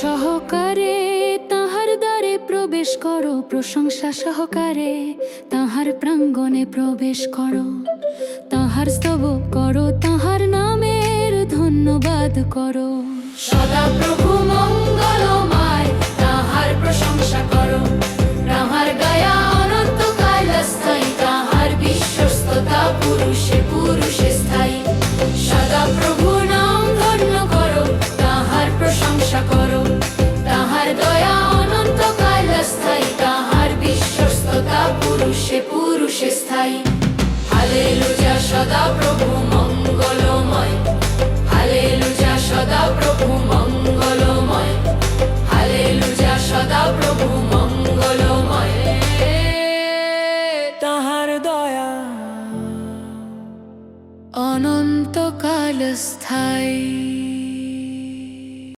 সহকারে তাহার দ্বারে প্রবেশ করো, প্রশংসা সহকারে তাহার প্রাঙ্গণে প্রবেশ করো। তাহার স্তব করো, তাহার নামের ধন্যবাদ করো। সদা প্রভু মঙ্গলময়, তাহার প্রশংসা করো। তাহার গায়া অনন্ত কালস্থায়ী, তাহার বিশ্বস্ততা পুরুষে পুরুষে পুরুষে পুরুষে স্থায়ী। হালে লুজা সদা প্রভু, মঙ্গলময়। হালে লুজা সদা প্রভু, মঙ্গলময়। হালে লুজা সদা প্রভু, মঙ্গলময়। তাহার দয়া অনন্তকাল স্থায়ী।